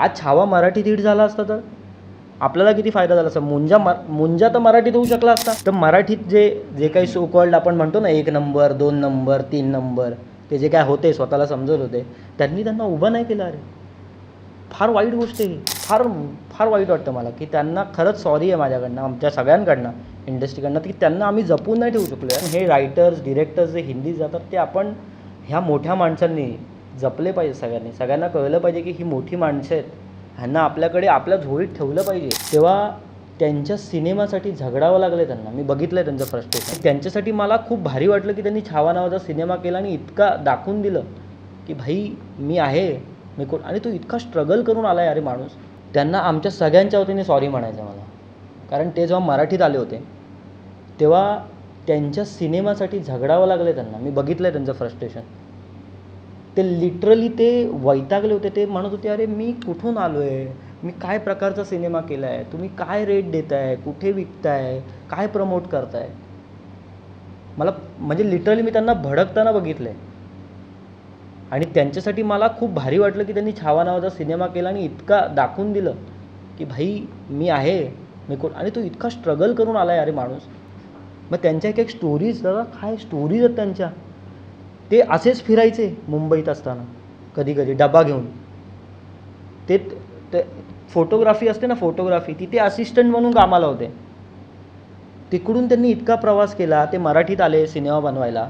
आज छावा मराठीत हिट झाला असता तर? आपल्याला किती फायदा झाला असता? मुंजा म मुंजा तर मराठीत होऊ शकला असता. तर मराठीत जे जे काही सो कॉल्ड आपण म्हणतो ना एक नंबर दोन नंबर तीन नंबर ते जे काय होते स्वतःला समजत होते त्यांनी त्यांना उभं नाही केलं अरे. फार वाईट गोष्ट आहे फार फार वाईट वाटतं मला की त्यांना खरंच सॉरी आहे माझ्याकडनं आमच्या सगळ्यांकडनं इंडस्ट्रीकडनं की त्यांना आम्ही जपून नाही ठेवू शकलो. आहे हे रायटर्स डिरेक्टर्स जे हिंदी जातात ते आपण ह्या मोठ्या माणसांनी जपले पाहिजे सगळ्यांनी. सगळ्यांना कळलं पाहिजे की ही मोठी माणसं आहेत. ह्यांना आपल्याकडे आपल्या झोळीत ठेवलं पाहिजे. तेव्हा त्यांच्या सिनेमासाठी झगडावं लागलं त्यांना. मी बघितलं आहे त्यांचं फ्रस्ट्रेशन त्यांच्यासाठी मला खूप भारी वाटलं की त्यांनी छावा नावाचा सिनेमा केला आणि इतका दाखवून दिलं की भाई मी आहे. मी कोण? आणि तो इतका स्ट्रगल करून आला आहे अरे माणूस. त्यांना आमच्या सगळ्यांच्या वतीने सॉरी म्हणायचं मला. कारण ते जेव्हा मराठीत आले होते तेव्हा त्यांच्या सिनेमासाठी झगडावं लागलं त्यांना. मी बघितलं आहे त्यांचं फ्रस्ट्रेशन ते लिटरली ते वैतागले होते. ते म्हणत होते अरे मी कुठून आलो आहे मी काय प्रकारचा सिनेमा केला आहे तुम्ही काय रेट देताय? कुठे विकताय? काय प्रमोट करताय? मला म्हणजे लिटरली मी त्यांना भडकताना बघितलं आहे आणि त्यांच्यासाठी मला खूप भारी वाटलं की त्यांनी छावा नावाचा सिनेमा केला आणि इतका दाखवून दिलं की भाई मी आहे. मी कोण आणि तो इतका स्ट्रगल करून आला आहे अरे माणूस. मग त्यांच्या एक एक स्टोरीज दादा काय स्टोरीज आहेत त्यांच्या? ते असेच फिरायचे मुंबईत असताना कधी कधी डबा घेऊन. ते ते फोटोग्राफी असते ना फोटोग्राफी तिथे असिस्टंट म्हणून कामाला होते. तिकडून त्यांनी इतका प्रवास केला ते मराठीत आले सिनेमा बनवायला.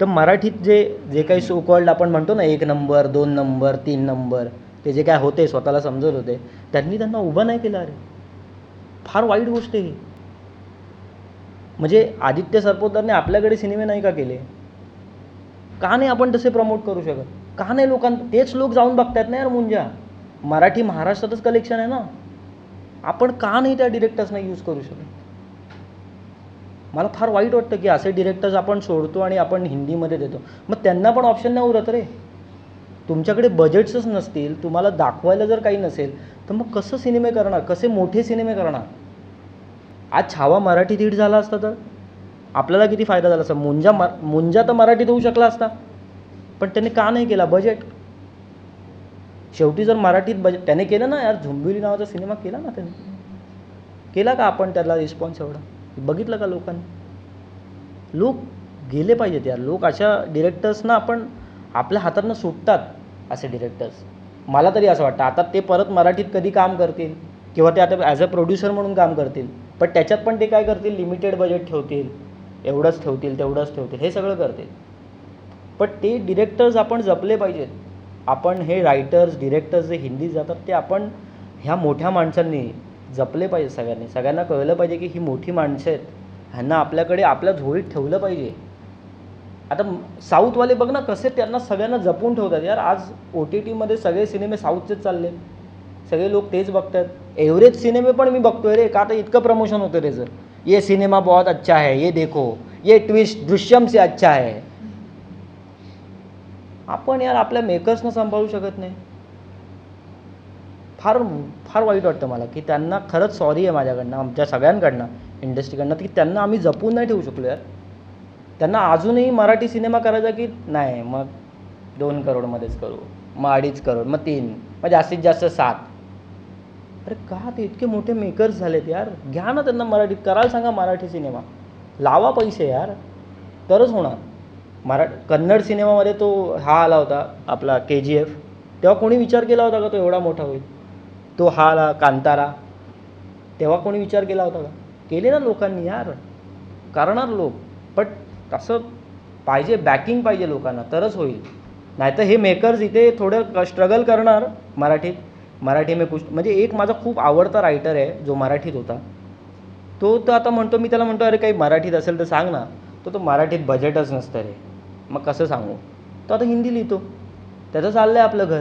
तर मराठीत जे जे काही सोकॉल्ड आपण म्हणतो ना एक नंबर दोन नंबर तीन नंबर ते जे काय होते स्वतःला समजत होते त्यांनी त्यांना उभं नाही केलं अरे. फार वाईट गोष्ट आहे ही. म्हणजे आदित्य सरपोतदारने आपल्याकडे सिनेमे नाही का केले? का नाही आपण तसे प्रमोट करू शकत? का नाही लोकां तेच लोक जाऊन बघतात ना यार मुंजा मराठी महाराष्ट्रातच कलेक्शन आहे ना. आपण का नाही त्या डिरेक्टर्सना यूज करू शकत? मला फार वाईट वाटतं की असे डिरेक्टर्स आपण सोडतो आणि आपण हिंदीमध्ये देतो. मग त्यांना पण ऑप्शन नाही उरत रे. तुमच्याकडे बजेट्सच नसतील तुम्हाला दाखवायला जर काही नसेल तर मग कसं सिनेमे करणार? कसे मोठे सिनेमे करणार? आज छावा मराठीत हिट झाला असता तर? आपल्याला किती फायदा झाला असता? मुंजा म मुंजा तर मराठीत होऊ शकला असता. पण त्याने का नाही केला? बजेट शेवटी जर मराठीत बजेट त्याने केलं ना यार? झुंबिली नावाचा सिनेमा केला ना त्याने? केला का आपण त्याला रिस्पॉन्स एवढा? बघितलं का लोकांनी? लोक गेले पाहिजेत यार. लोक अशा डिरेक्टर्सना आपण आपल्या हातातनं सुटतात असे डिरेक्टर्स मला तरी असं वाटतं. आता ते परत मराठीत कधी काम करतील? किंवा ते आता ॲज अ प्रोड्युसर म्हणून काम करतील? पण त्याच्यात पण ते काय करतील? लिमिटेड बजेट ठेवतील. एवढंच ठेवतील तेवढंच ठेवतील हे सगळं करतील. पण ते डिरेक्टर्स आपण जपले पाहिजेत. आपण हे रायटर्स डिरेक्टर्स जे हिंदी जातात ते आपण ह्या मोठ्या माणसांनी जपले पाहिजे सगळ्यांनी. सगळ्यांना कळलं पाहिजे की ही मोठी माणसं आहेत. ह्यांना आपल्याकडे आपल्या झोळीत ठेवलं पाहिजे. आता साऊथवाले बघ ना कसे त्यांना सगळ्यांना जपून ठेवतात. यार आज ओ टी टीमध्ये सगळे सिनेमे साऊथचेच चालले सगळे लोक तेच बघतात. एव्हरेज सिनेमे पण मी बघतोय रे का तर इतकं प्रमोशन होतं त्याचं? ये सिनेमा बहुत अच्छा है ये देखो। ये ट्विस्ट दृश्यम से अच्छा है। आपण यार आपल्या मेकर्सना सांभाळू शकत नाही. फार फार वाईट वाटतं मला की त्यांना खरंच सॉरी आहे माझ्याकडनं आमच्या सगळ्यांकडनं इंडस्ट्रीकडनं की त्यांना आम्ही जपून नाही ठेवू शकलो यार. त्यांना अजूनही मराठी सिनेमा करायचा की नाही मग दोन करोडमध्येच करू मग अडीच करोड मग तीन मग जास्तीत जास्त सात. अरे का ते इतके मोठे मेकर्स झालेत यार? घ्या ना त्यांना मराठीत करायला सांगा मराठी सिनेमा लावा पैसे यार. तरच होणार. मरा कन्नड सिनेमामध्ये तो हा आला होता आपला के जी एफ तेव्हा कोणी विचार केला होता का तो एवढा मोठा होईल? तो हा आला कांतारा. तेव्हा कोणी विचार केला होता का? केले ना लोकांनी यार. करणार लोक. बट तसं पाहिजे बॅकिंग पाहिजे लोकांना. तरच होईल. नाहीतर हे मेकर्स इथे थोडं स्ट्रगल करणार मराठीत. मराठी में कुछ म्हणजे एक माझा खूप आवडता रायटर आहे जो मराठीत होता. तो तर आता म्हणतो मी त्याला म्हणतो अरे काही मराठीत असेल तर सांग ना. तो तो मराठीत बजेटच नसतं रे. मग कसं सांगू? तो आता हिंदी लिहितो. त्याचं चाललं आहे आपलं घर.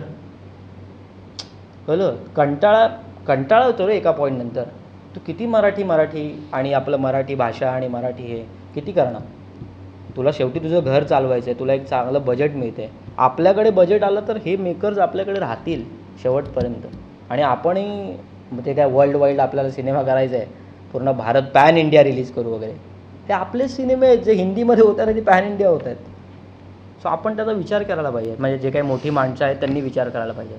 कळलं? कंटाळा कंटाळा होतो रे एका पॉईंटनंतर तू किती मराठी मराठी आणि आपलं मराठी भाषा आणि मराठी हे किती करणार? तुला शेवटी तुझं घर चालवायचं आहे तुला एक चांगलं बजेट मिळते आपल्याकडे बजेट आलं तर हे मेकर्स आपल्याकडे राहतील. शेवटपर्यंत. आणि आपणही मग ते काय वर्ल्ड वाईड आपल्याला सिनेमा करायचा आहे पूर्ण भारत पॅन इंडिया रिलीज करू वगैरे. हे आपलेच सिनेमे आहेत जे हिंदीमध्ये होत आहेत ते पॅन इंडिया होत आहेत. सो आपण त्याचा विचार करायला पाहिजे. म्हणजे जे काही मोठी माणसं आहेत त्यांनी विचार करायला पाहिजे.